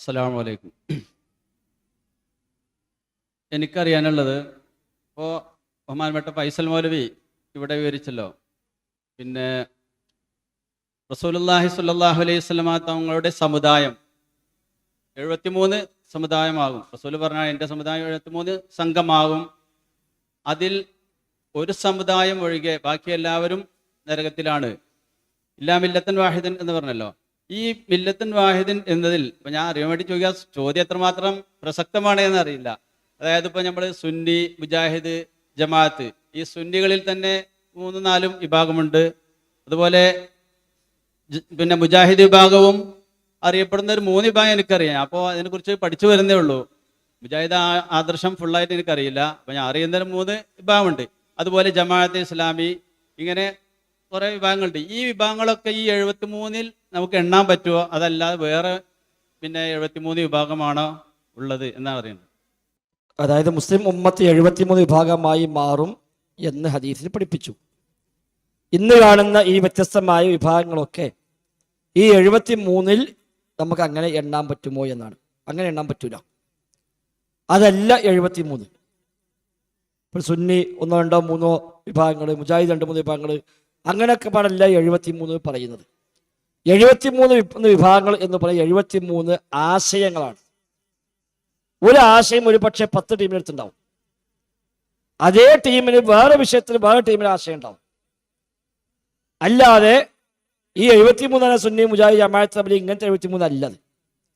അസ്സലാമു അലൈക്കും എനിക്കറിയാനുള്ളത് ഇപ്പോൾ ബഹുമാനപ്പെട്ട ഫൈസൽ മൗലവി ഇവിടെ വിവരിച്ചല്ലോ. പിന്നെ റസൂലുള്ളാഹി സ്വല്ലല്ലാഹു അലൈഹി വസല്ലമ തങ്ങളുടെ സമുദായം എഴുപത്തിമൂന്ന് സമുദായമാകും. റസൂൽ പറഞ്ഞാൽ എന്റെ സമുദായം എഴുപത്തിമൂന്ന് സംഘമാകും. അതിൽ ഒരു സമുദായം ഒഴികെ ബാക്കി എല്ലാവരും നരകത്തിലാണ്. ഇല്ലാമില്ലത്തൻ വാഹിദൻ എന്ന് പറഞ്ഞല്ലോ. ഈ മില്ലത്തിൻ വാഹിദിൻ എന്നതിൽ ഇപ്പൊ ഞാൻ അറിയാൻ വേണ്ടി ചോദിക്കുക ചോദ്യം എത്രമാത്രം പ്രസക്തമാണ് എന്നറിയില്ല. അതായത് ഇപ്പൊ നമ്മൾ സുന്നി മുജാഹിദ് ജമാഅത്ത് ഈ സുന്നികളിൽ തന്നെ മൂന്നും നാലും വിഭാഗമുണ്ട്. അതുപോലെ പിന്നെ മുജാഹിദ് വിഭാഗവും അറിയപ്പെടുന്ന ഒരു മൂന്ന് വിഭാഗം എനിക്കറിയാം. അപ്പോൾ അതിനെക്കുറിച്ച് പഠിച്ചു വരുന്നേ ഉള്ളൂ. മുജാഹിദ് ആദർശം ഫുള്ളായിട്ട് എനിക്കറിയില്ല. അപ്പം ഞാൻ അറിയുന്ന മൂന്ന് വിഭാഗമുണ്ട്. അതുപോലെ ജമാഅത്ത് ഇസ്ലാമി ഇങ്ങനെ കുറേ വിഭാഗങ്ങളുണ്ട്. ഈ വിഭാഗങ്ങളൊക്കെ ഈ എഴുപത്തി മൂന്നിൽ നമുക്ക് എണ്ണാൻ പറ്റുമോ അതല്ലാതെ വേറെ പിന്നെ എഴുപത്തി വിഭാഗമാണ് വിഭാഗമാണോ ഉള്ളത് എന്നാണ് പറയുന്നത്. അതായത് മുസ്ലിം ഉമ്മത്ത് എഴുപത്തിമൂന്ന് വിഭാഗമായി മാറും എന്ന് ഹദീസിൽ പഠിപ്പിച്ചു. ഇന്ന് കാണുന്ന ഈ വ്യത്യസ്തമായ വിഭാഗങ്ങളൊക്കെ ഈ എഴുപത്തി മൂന്നിൽ നമുക്ക് അങ്ങനെ എണ്ണാൻ പറ്റുമോ എന്നാണ്. അങ്ങനെ എണ്ണാൻ പറ്റൂല. അതല്ല എഴുപത്തി മൂന്ന് ഇപ്പോൾ സുന്നി ഒന്നോ രണ്ടോ മൂന്നോ വിഭാഗങ്ങൾ മുജാഹിദ് രണ്ട് മൂന്ന് വിഭാഗങ്ങൾ അങ്ങനെയൊക്കെ പാടല്ല എഴുപത്തി മൂന്ന് പറയുന്നത്. എഴുപത്തി മൂന്ന് വിഭാഗങ്ങൾ എന്ന് പറയുന്നത് എഴുപത്തി മൂന്ന് ആശയങ്ങളാണ്. ഒരു ആശയം ഒരു പക്ഷേ പത്ത് ടീമിനടുത്തുണ്ടാവും. അതേ ടീമിന് വേറെ വിഷയത്തിൽ വേറെ ടീമിന് ആശയം ഉണ്ടാവും. അല്ലാതെ ഈ എഴുപത്തിമൂന്നാണ് സുന്നി മുജാഹിദ് ജമാഅത്ത് തമ്മിൽ ഇങ്ങനത്തെ എഴുപത്തിമൂന്ന് അല്ലത്.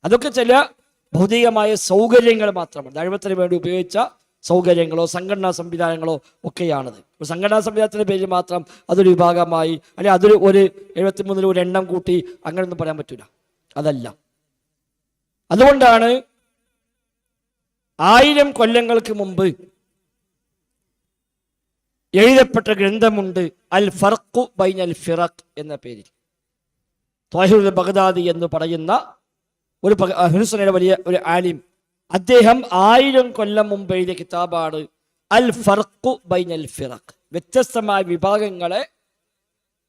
അതൊക്കെ ചില ഭൗതികമായ സൗകര്യങ്ങൾ മാത്രമാണ്. ദൈവത്തിന് വേണ്ടി ഉപയോഗിച്ച സൗകര്യങ്ങളോ സംഘടനാ സംവിധാനങ്ങളോ ഒക്കെയാണത്. ഒരു സംഘടനാ സംവിധാനത്തിന്റെ പേരിൽ മാത്രം അതൊരു വിഭാഗമായി അല്ലെങ്കിൽ അതൊരു ഒരു എഴുപത്തിമൂന്നിൽ ഒരു എണ്ണം കൂട്ടി അങ്ങനെയൊന്നും പറയാൻ പറ്റൂല. അതല്ല. അതുകൊണ്ടാണ് ആയിരം കൊല്ലങ്ങൾക്ക് മുമ്പ് എഴുതപ്പെട്ട ഗ്രന്ഥമുണ്ട് അൽ ഫർഖു ബൈൻ അൽ ഫിറഖ് എന്ന പേരിൽ. ത്വാഹിറുൽ ബഗ്ദാദി എന്ന് പറയുന്ന ഒരു അഹ്ലുസുന്നയുടെ വലിയ ഒരു ആലിം അദ്ദേഹം ആയിരം കൊല്ലം മുമ്പ് എഴുതിയ കിതാബാണ് അൽ ഫർഖു ബൈനൽ ഫിറഖ്. വ്യത്യസ്തമായ വിഭാഗങ്ങളെ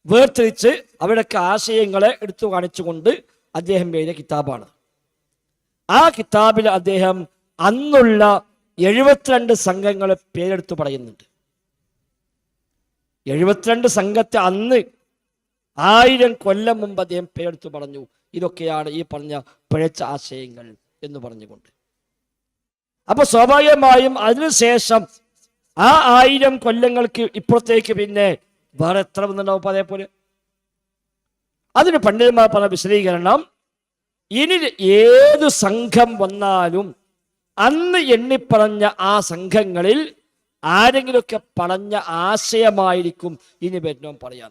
വേർതിരിച്ച് അവിടൊക്കെ ആശയങ്ങളെ എടുത്തു കാണിച്ചുകൊണ്ട് അദ്ദേഹം എഴുതിയ കിതാബാണ്. ആ കിതാബിൽ അദ്ദേഹം അന്നുള്ള എഴുപത്തിരണ്ട് സംഘങ്ങളെ പേരെടുത്തു പറയുന്നുണ്ട്. എഴുപത്തിരണ്ട് സംഘത്തെ അന്ന് ആയിരം കൊല്ലം മുമ്പ് അദ്ദേഹം പേരെടുത്തു പറഞ്ഞു. ഇതൊക്കെയാണ് ഈ പറഞ്ഞ പിഴച്ച ആശയങ്ങൾ എന്ന് പറഞ്ഞുകൊണ്ട്. അപ്പൊ സ്വാഭാവികമായും അതിനുശേഷം ആ ആയിരം കൊല്ലങ്ങൾക്ക് ഇപ്പുറത്തേക്ക് പിന്നെ വേറെ എത്ര വന്നിട്ടുണ്ടാവും അതേപോലെ? അതിന് പണ്ഡിതന്മാർ പറഞ്ഞ വിശദീകരണം ഇനി ഏത് സംഘം വന്നാലും അന്ന് എണ്ണിപ്പറഞ്ഞ ആ സംഘങ്ങളിൽ ആരെങ്കിലുമൊക്കെ പറഞ്ഞ ആശയമായിരിക്കും ഇനി വരുന്നവൻ പറയാൻ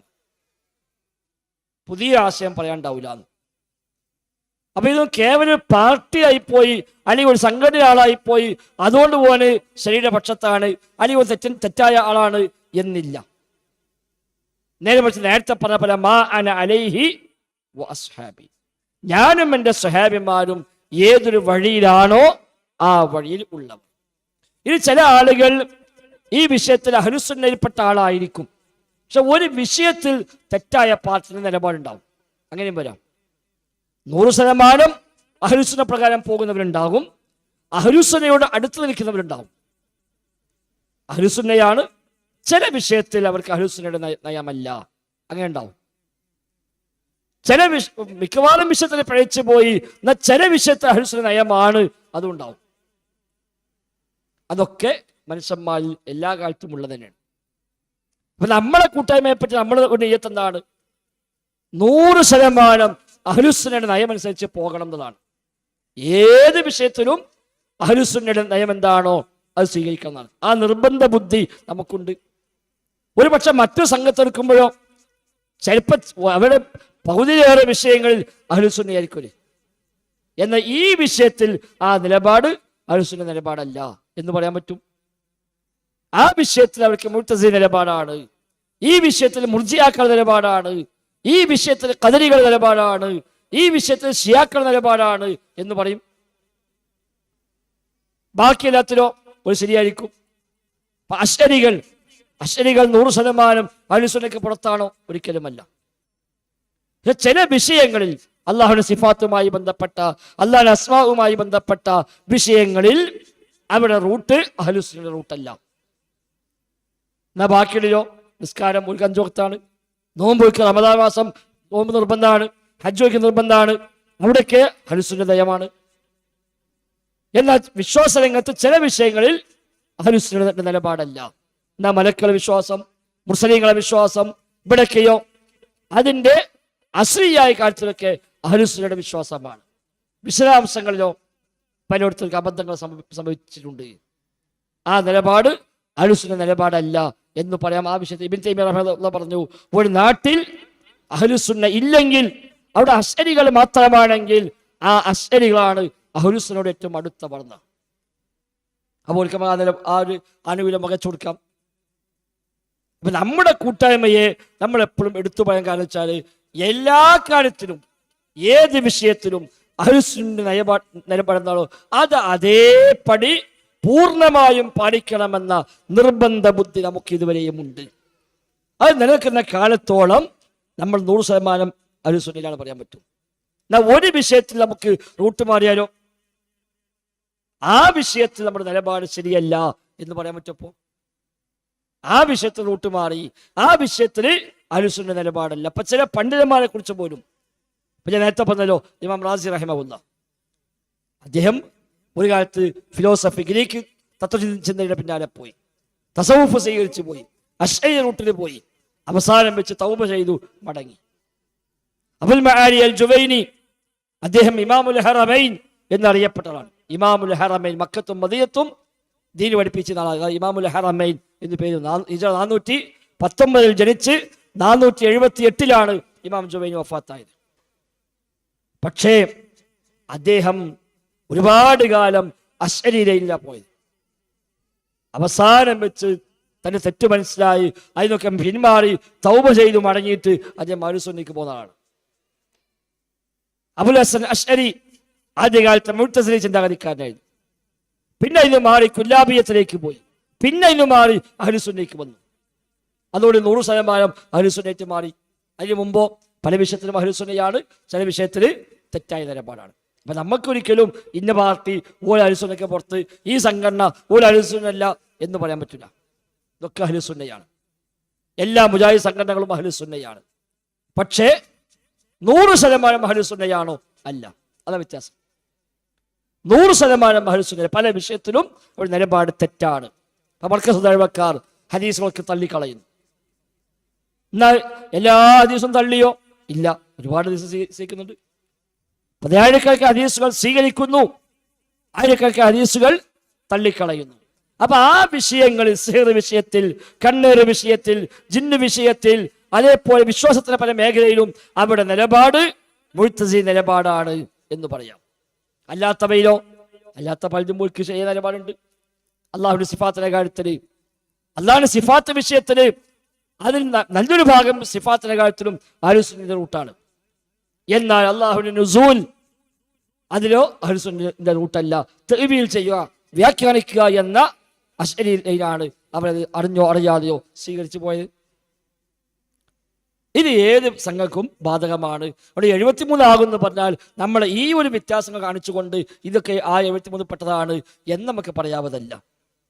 പുതിയ ആശയം പറയാണ്ടാവില്ല അപ്പൊ ഇത് കേവലം പാർട്ടി ആയിപ്പോയി അല്ലെങ്കിൽ ഒരു സംഘടന ആളായിപ്പോയി അതുകൊണ്ട് പോകാൻ ശരീരപക്ഷത്താണ് അല്ലെങ്കിൽ ഒരു തെറ്റൻ തെറ്റായ ആളാണ് എന്നില്ല. നേരെ മറിച്ച് നേരത്തെ പറഞ്ഞ പോലെ മാ അന അലൈഹി വ അസ്ഹാബി. ഞാനും എന്റെ സ്വഹാബിമാരും ഏതൊരു വഴിയിലാണോ ആ വഴിയിൽ ഉള്ളവർ ഇനി ചില ആളുകൾ ഈ വിഷയത്തിൽ അഹനുസുന്നയിൽപ്പെട്ട ആളായിരിക്കും. പക്ഷെ ഒരു വിഷയത്തിൽ തെറ്റായ പാർട്ടിന് നിലപാടുണ്ടാവും. അങ്ങനെയും വരാം. നൂറ് ശതമാനം അഹരുസന പ്രകാരം പോകുന്നവരുണ്ടാകും. അഹരുസനയോട് അടുത്ത് നിൽക്കുന്നവരുണ്ടാകും. അഹരുസനയാണ് ചില വിഷയത്തിൽ അവർക്ക് അഹരുസനയുടെ നയമല്ല. അങ്ങനെ ഉണ്ടാവും. ചില വിഷ മിക്കവാറും വിഷയത്തിൽ പഴച്ചു പോയി എന്നാൽ ചില വിഷയത്തിൽ അഹരുസന നയമാണ് അതുണ്ടാവും. അതൊക്കെ മനുഷ്യന്മാരിൽ എല്ലാ കാലത്തും ഉള്ളത് തന്നെയാണ് അപ്പൊ നമ്മളെ കൂട്ടായ്മയെ പറ്റി നമ്മുടെ ഒരു നെയ്യത്ത് എന്താണ്? നൂറ് ശതമാനം അഹലുസുനയുടെ നയം അനുസരിച്ച് പോകണം എന്നതാണ്. ഏത് വിഷയത്തിലും അഹലുസുന്നയുടെ നയം എന്താണോ അത് സ്വീകരിക്കുന്നതാണ് ആ നിർബന്ധ ബുദ്ധി നമുക്കുണ്ട്. ഒരു പക്ഷെ മറ്റു സംഘത്തെടുക്കുമ്പോഴോ ചിലപ്പോൾ അവരുടെ പകുതിയിലേറെ വിഷയങ്ങളിൽ അഹലുസുന്നയായിരിക്കും എന്ന ഈ വിഷയത്തിൽ ആ നിലപാട് അഹലുസുന്ന നിലപാടല്ല എന്ന് പറയാൻ പറ്റും. ആ വിഷയത്തിൽ അവർക്ക് മുഴുത്തസി നിലപാടാണ്. ഈ വിഷയത്തിൽ മുർജിയാക്കാൻ നിലപാടാണ്. ഈ വിഷയത്തിൽ കദരികൾ നിലപാടാണ്. ഈ വിഷയത്തിൽ ഷിയാക്കൾ നിലപാടാണ് എന്ന് പറയും. ബാക്കി എല്ലാത്തിലോ ഒരു ശരിയായിരിക്കും. അശ്വരികൾ അശ്വരികൾ നൂറ് ശതമാനം അനുസരണയ്ക്ക് പുറത്താണോ ഒരിക്കലുമല്ല. ചില വിഷയങ്ങളിൽ അള്ളാഹുവിന്റെ സിഫാത്തുമായി ബന്ധപ്പെട്ട അള്ളാഹു അസ്മാവുമായി ബന്ധപ്പെട്ട വിഷയങ്ങളിൽ അവിടെ റൂട്ട് അഹലുസിന്റെ റൂട്ടല്ല. എന്നാ ബാക്കിയുള്ളോ നിസ്കാരം വക്താണ് നോമ്പ് വയ്ക്കുക റമദാൻ മാസം നോമ്പ് നിർബന്ധമാണ് ഹജ്ജ് വയ്ക്കുക നിർബന്ധമാണ് അവിടെയൊക്കെ ദയമാണ് എന്നാൽ വിശ്വാസ രംഗത്ത് ചില വിഷയങ്ങളിൽ അഹലുസിന്റെ നിലപാടല്ല. എന്നാ മലക്കളെ വിശ്വാസം മുസ്ലിങ്ങളെ വിശ്വാസം ഇവിടൊക്കെയോ അതിന്റെ അശ്രീയായ കാര്യത്തിലൊക്കെ അഹലുസിന്റെ വിശ്വാസമാണ്. വിശദാംശങ്ങളിലോ പലയിടത്തും അബദ്ധങ്ങൾ സംഭവി- സംഭവിച്ചിട്ടുണ്ട്. ആ നിലപാട് അഹലുസിന്റെ നിലപാടല്ല. എന്ന് പറയാം. ആ വിഷയത്തിൽ ഇബിൻ തൈമിയ റഹ്മുള്ള പറഞ്ഞു ഒരു നാട്ടിൽ അഹലുസുന്ന ഇല്ലെങ്കിൽ അവിടെ അശ്വരികൾ മാത്രമാണെങ്കിൽ ആ അശ്വരികളാണ് അഹലുസിനോട് ഏറ്റവും അടുത്ത വർണ. അപ്പോൾ ആ നില ആ ഒരു അനുകൂലം മകച്ചു കൊടുക്കാം. അപ്പൊ നമ്മുടെ കൂട്ടായ്മയെ നമ്മൾ എപ്പോഴും എടുത്തു പറയാൻ കാരണം വെച്ചാൽ എല്ലാ കാര്യത്തിലും ഏത് വിഷയത്തിലും അഹുസിന്റെ നയപാ നിലപാടെന്താണോ അത് അതേപടി പൂർണമായും പാലിക്കണമെന്ന നിർബന്ധ ബുദ്ധി നമുക്ക് ഇതുവരെയും ഉണ്ട്. അത് നിലനിൽക്കുന്ന കാലത്തോളം നമ്മൾ നൂറ് ശതമാനം അനുസരിച്ചാണ് പറയാൻ പറ്റും. എന്നാ ഒരു വിഷയത്തിൽ നമുക്ക് റൂട്ട് മാറിയാലോ? ആ വിഷയത്തിൽ നമ്മുടെ നിലപാട് ശരിയല്ല എന്ന് പറയാൻ പറ്റപ്പോ ആ വിഷയത്തിൽ റൂട്ട് മാറി ആ വിഷയത്തിൽ അനുസരണ നിലപാടല്ല. അപ്പൊ ചില പണ്ഡിതന്മാരെ കുറിച്ച് പോലും ഇപ്പൊ ഞാൻ നേരത്തെ പറഞ്ഞല്ലോ ഇമാം റാസി റഹിമുല്ല അദ്ദേഹം ഒരു കാലത്ത് ഫിലോസഫി ഗ്രീക്ക് തത്വചിന്തയുടെ പിന്നാലെ പോയി. തസവൂഫ് സ്വീകരിച്ചു പോയി. അശ്വയ റൂട്ടിൽ പോയി. അവസാനം വെച്ച് തൗബ ചെയ്തു മടങ്ങി. അബുൽ മഹാരി അൽ ജുവൈനി അദ്ദേഹം ഇമാമുൽ ഹറമൈൻ എന്നറിയപ്പെട്ടതാണ്. ഇമാമുൽ ഹറമൈൻ മക്കത്തും മദിയത്തും ദീന് പഠിപ്പിച്ച ആളാണ് ഇമാമുൽ ഹറമൈൻ എന്ന് പേര് നാനൂറ്റി പത്തൊമ്പതിൽ ജനിച്ച് നാനൂറ്റി എഴുപത്തി എട്ടിലാണ് ഇമാം ജുവൈൻ വഫാത്തായത്. പക്ഷേ അദ്ദേഹം ഒരുപാട് കാലം അശ്വരീരയില്ല പോയത്. അവസാനം വെച്ച് തന്റെ തെറ്റ് മനസ്സിലായി അതിനൊക്കെ പിന്മാറി തൗബ ചെയ്തു മടങ്ങിയിട്ട് അദ്ദേഹം മരുസുന്നിക്ക് പോകുന്നതാണ് അബുൽ ഹസൻ അഷ്അരി ആദ്യകാലത്തെ മുഴുത്തസിലെ ചിന്താഗതിക്കാരനായിരുന്നു. പിന്നെ ഇത് മാറി കുല്ലാബിയത്തിലേക്ക് പോയി. പിന്നെ ഇത് മാറി അഹലുസുന്നയ്ക്ക് വന്നു. അതോടെ നൂറ് ശതമാനം അഹലുസുന്നയ്ക്ക് മാറി. അതിന് മുമ്പോ പല വിഷയത്തിലും അഹലുസുന്നയാണ് ചില വിഷയത്തിൽ തെറ്റായ നിലപാടാണ്. അപ്പൊ നമുക്കൊരിക്കലും ഇന്ന പാർട്ടി ഒരു അനുസരണയ്ക്ക് പുറത്ത് ഈ സംഘടന ഒരു അഹലുസുന്നല്ല എന്ന് പറയാൻ പറ്റില്ല. ഇതൊക്കെ അഹ്ലുസുന്നയാണ്. എല്ലാ മുജാഹിദ് സംഘടനകളും അഹ്ലുസുന്നയാണ്. പക്ഷേ നൂറ് ശതമാനം അഹലുസുന്നയാണോ? അല്ല. അതാ വ്യത്യാസം. നൂറ് ശതമാനം അഹലുസുന്ന പല വിഷയത്തിലും ഒരു നിലപാട് തെറ്റാണ്. മർക്കസുദഴവക്കാർ ഹദീസുകൾക്ക് തള്ളിക്കളയുന്നു. എന്നാൽ എല്ലാ ഹദീസും തള്ളിയോ? ഇല്ല. ഒരുപാട് ദിവസം സ്വീ- സ്വീകരിക്കുന്നുണ്ട്. പതിനായിരക്കണക്കിന് ഹദീസുകൾ സ്വീകരിക്കുന്നു. ആയിരക്കണക്കിന് ഹദീസുകൾ തള്ളിക്കളയുന്നു. അപ്പൊ ആ വിഷയങ്ങളിൽ സിഹർ വിഷയത്തിൽ കണ്ണേറ് വിഷയത്തിൽ ജിന്ന് വിഷയത്തിൽ അതേപോലെ വിശ്വാസത്തിന്റെ പല മേഖലയിലും അവിടെ നിലപാട് മുഴുത്തസി നിലപാടാണ് എന്ന് പറയാം. അല്ലാത്തവയിലോ അല്ലാത്ത പലതും മുഴുക്ക് ചെയ്യുന്ന നിലപാടുണ്ട്. അള്ളാഹുവിന്റെ സിഫാത്തിന്റെ കാര്യത്തിൽ അള്ളാഹുന്റെ സിഫാത്ത് വിഷയത്തിൽ അതിൽ നല്ലൊരു ഭാഗം സിഫാത്തിന്റെ കാര്യത്തിലും ആലോചിക്കുന്ന റൂട്ടാണ്. എന്നാൽ അള്ളാഹുവിന്റെ നുസൂൽ അതിലോ അഹ്ലുസുന്നത്തിന്റെ റൂട്ടല്ല. തെളിവിയിൽ ചെയ്യുക വ്യാഖ്യാനിക്കുക എന്ന അശ്വരിയിലാണ് അവരത് അറിഞ്ഞോ അറിയാതെയോ സ്വീകരിച്ചു പോയത്. ഇത് ഏത് സംഘക്കും ബാധകമാണ്? അവിടെ എഴുപത്തിമൂന്ന് ആകുമെന്ന് പറഞ്ഞാൽ നമ്മൾ ഈ ഒരു വ്യത്യാസങ്ങൾ കാണിച്ചുകൊണ്ട് ഇതൊക്കെ ആ എഴുപത്തിമൂന്ന് പെട്ടതാണ് എന്ന് നമുക്ക് പറയാവതല്ല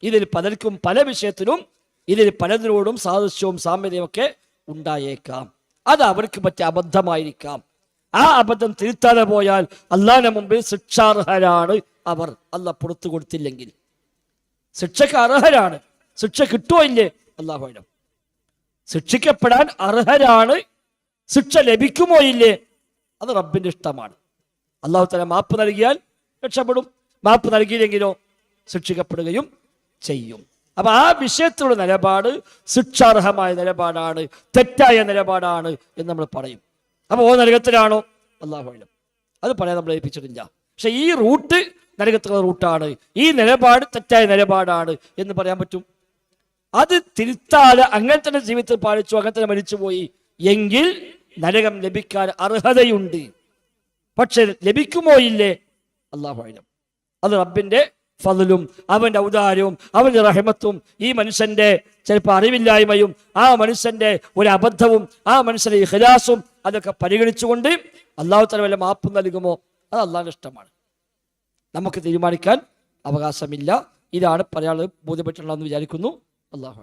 ഇതിൽ പലർക്കും പല വിഷയത്തിലും ഇതിൽ പലതിനോടും സാദൃശ്യവും സാമ്യതയും ഒക്കെ ഉണ്ടായേക്കാം. അത് അവർക്ക് പറ്റിയ അബദ്ധമായിരിക്കാം. ആ അബദ്ധം തിരുത്താതെ പോയാൽ അള്ളാഹിന്റെ മുമ്പിൽ ശിക്ഷാർഹരാണ് അവർ. അല്ല പുറത്തു കൊടുത്തില്ലെങ്കിൽ. ശിക്ഷക്ക് അർഹരാണ്. ശിക്ഷ കിട്ടുമോ ഇല്ലേ? അള്ളാഹു ശിക്ഷിക്കപ്പെടാൻ അർഹരാണ്. ശിക്ഷ ലഭിക്കുമോ ഇല്ലേ? അത് റബ്ബിന്റെ ഇഷ്ടമാണ്. അള്ളാഹു തല മാപ്പ് നൽകിയാൽ രക്ഷപ്പെടും. മാപ്പ് നൽകിയില്ലെങ്കിലോ ശിക്ഷിക്കപ്പെടുകയും ചെയ്യും. അപ്പൊ ആ വിഷയത്തിലുള്ള നിലപാട് ശിക്ഷാർഹമായ നിലപാടാണ്. തെറ്റായ നിലപാടാണ് എന്ന് നമ്മൾ പറയും. അപ്പൊ ഓ നരകത്തിലാണോ? അള്ളാഹു അലം. അത് പറയാൻ നമ്മൾ ഏൽപ്പിച്ചിട്ടില്ല. പക്ഷെ ഈ റൂട്ട് നരകത്തിലുള്ള റൂട്ടാണ്. ഈ നിലപാട് തെറ്റായ നിലപാടാണ് എന്ന് പറയാൻ പറ്റും. അത് തിരുത്താതെ അങ്ങനെ തന്നെ ജീവിതത്തിൽ പാലിച്ചു അങ്ങനെ തന്നെ മരിച്ചുപോയി എങ്കിൽ നരകം ലഭിക്കാൻ അർഹതയുണ്ട്. പക്ഷെ ലഭിക്കുമോ ഇല്ലേ? അള്ളാഹു അലം. അത് റബ്ബിന്റെ ഫضലും അവന്റെ ഔദാര്യവും അവന്റെ റഹമത്തും ഈ മനുഷ്യന്റെ ചിലപ്പോൾ അറിവില്ലായ്മയും ആ മനുഷ്യന്റെ ഒരു അബദ്ധവും ആ മനുഷ്യന്റെ ഇഹ്ലാസും അതൊക്കെ പരിഗണിച്ചുകൊണ്ട് അള്ളാഹു തല വല്ല മാപ്പ് നൽകുമോ? അത് അള്ളാഹിന്റെ ഇഷ്ടമാണ്. നമുക്ക് തീരുമാനിക്കാൻ അവകാശമില്ല. ഇതാണ് പറയാനുള്ളത് ബോധ്യപ്പെട്ടുള്ളതെന്ന് വിചാരിക്കുന്നു. അള്ളാഹു